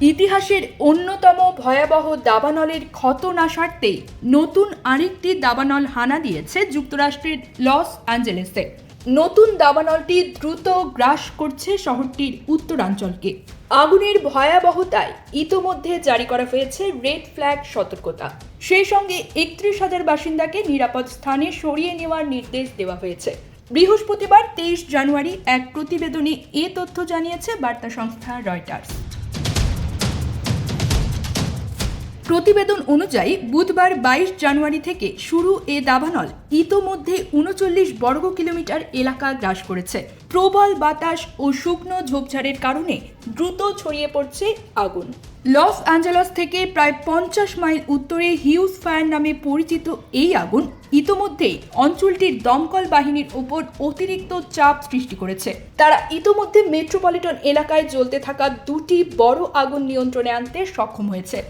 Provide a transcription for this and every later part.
ইতিহাসের অন্যতম ভয়াবহ দাবানলের ক্ষত না সারতে নতুন আরেকটি দাবানল হানা দিয়েছে যুক্তরাষ্ট্রের লস অ্যাঞ্জেলেসে। নতুন দাবানলটি দ্রুত গ্রাস করছে শহরটির উত্তরাঞ্চলকে। আগুনের ভয়াবহতায় ইতোমধ্যে জারি করা হয়েছে রেড ফ্ল্যাগ সতর্কতা। সেই সঙ্গে একত্রিশ হাজার বাসিন্দাকে নিরাপদ স্থানে সরিয়ে নেওয়ার নির্দেশ দেওয়া হয়েছে। বৃহস্পতিবার তেইশ জানুয়ারি এক প্রতিবেদনে এ তথ্য জানিয়েছে বার্তা সংস্থা রয়টার্স। প্রতিবেদন অনুযায়ী বুধবার বাইশ জানুয়ারি থেকে শুরু এ দাবানল ইতোমধ্যে উনচল্লিশ বর্গ কিলোমিটার এলাকা গ্রাস করেছে। প্রবল বাতাস ও শুকনো ঝোপঝাড়ের কারণে দ্রুত ছড়িয়ে পড়ছে আগুন। লস অ্যাঞ্জেলস থেকে প্রায় পঞ্চাশ মাইল উত্তরে হিউজ ফায়ার নামে পরিচিত এই আগুন ইতোমধ্যেই অঞ্চলটির দমকল বাহিনীর উপর অতিরিক্ত চাপ সৃষ্টি করেছে। তারা ইতোমধ্যে মেট্রোপলিটন এলাকায় জ্বলতে থাকা দুটি বড় আগুন নিয়ন্ত্রণে আনতে সক্ষম হয়েছে।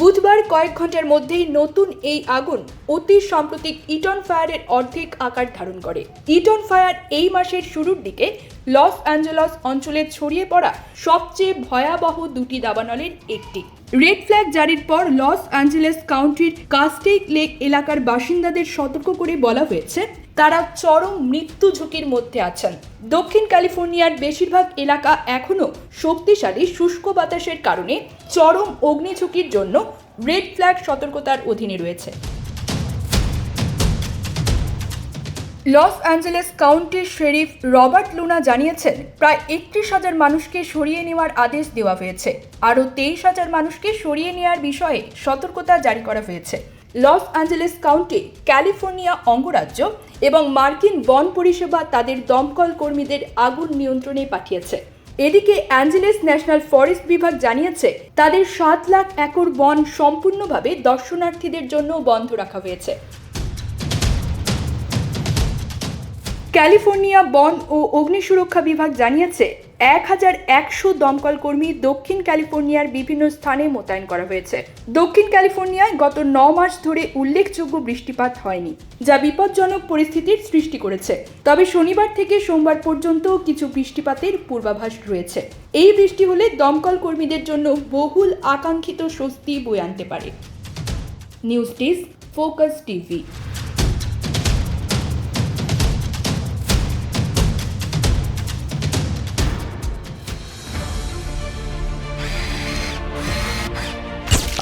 বুধবার কয়েক ঘণ্টার মধ্যেই নতুন এই আগুন অতি সাম্প্রতিক ইটন ফায়ারের অর্ধেক আকার ধারণ করে। ইটন ফায়ার এই মাসের শুরুর দিকে লস অ্যাঞ্জেলস অঞ্চলে ছড়িয়ে পড়া সবচেয়ে ভয়াবহ দুটি দাবানলের একটি। রেড ফ্ল্যাগ জারির পর লস অ্যাঞ্জেলেস কাউন্টির কাস্টেক লেক এলাকার বাসিন্দাদের সতর্ক করে বলা হয়েছে, তারা চরম মৃত্যু ঝুঁকির মধ্যে আছেন। দক্ষিণ ক্যালিফোর্নিয়ার বেশিরভাগ এলাকা এখনও শক্তিশালী শুষ্ক বাতাসের কারণে চরম অগ্নিঝুঁকির জন্য রেড ফ্ল্যাগ সতর্কতার অধীনে রয়েছে। লস অ্যাঞ্জেলেস কাউন্টির শেরিফ রবার্ট লুনা জানিয়েছেন, প্রায় একত্রিশ হাজার মানুষকে সরিয়ে নেওয়ার আদেশ দেওয়া হয়েছে। আরও তেইশ হাজার মানুষকে সরিয়ে নেওয়ার বিষয়ে সতর্কতা জারি করা হয়েছে। লস অ্যাঞ্জেলেস কাউন্টি, ক্যালিফোর্নিয়া অঙ্গরাজ্য এবং মার্কিন বন পরিষেবা তাদের দমকল কর্মীদের আগুন নিয়ন্ত্রণে পাঠিয়েছে। এদিকে অ্যাঞ্জেলেস ন্যাশনাল ফরেস্ট বিভাগ জানিয়েছে, তাদের সাত লাখ একর বন সম্পূর্ণভাবে দর্শনার্থীদের জন্য বন্ধ রাখা হয়েছে। ক্যালিফোর্নিয়া বন ও অগ্নি সুরক্ষা বিভাগ জানিয়েছে এক হাজার একশো দমকল কর্মী দক্ষিণ ক্যালিফোর্নিয়ার বিভিন্ন স্থানে মোতায়েন করা হয়েছে। দক্ষিণ ক্যালিফোর্নিয়ায় গত ন মাস ধরে উল্লেখযোগ্য বৃষ্টিপাত হয়নি, যা বিপজ্জনক পরিস্থিতির সৃষ্টি করেছে। তবে শনিবার থেকে সোমবার পর্যন্ত কিছু বৃষ্টিপাতের পূর্বাভাস রয়েছে। এই বৃষ্টি হলে দমকল কর্মীদের জন্য বহুল আকাঙ্ক্ষিত স্বস্তি বয়ে আনতে পারে। News desk, focus TV.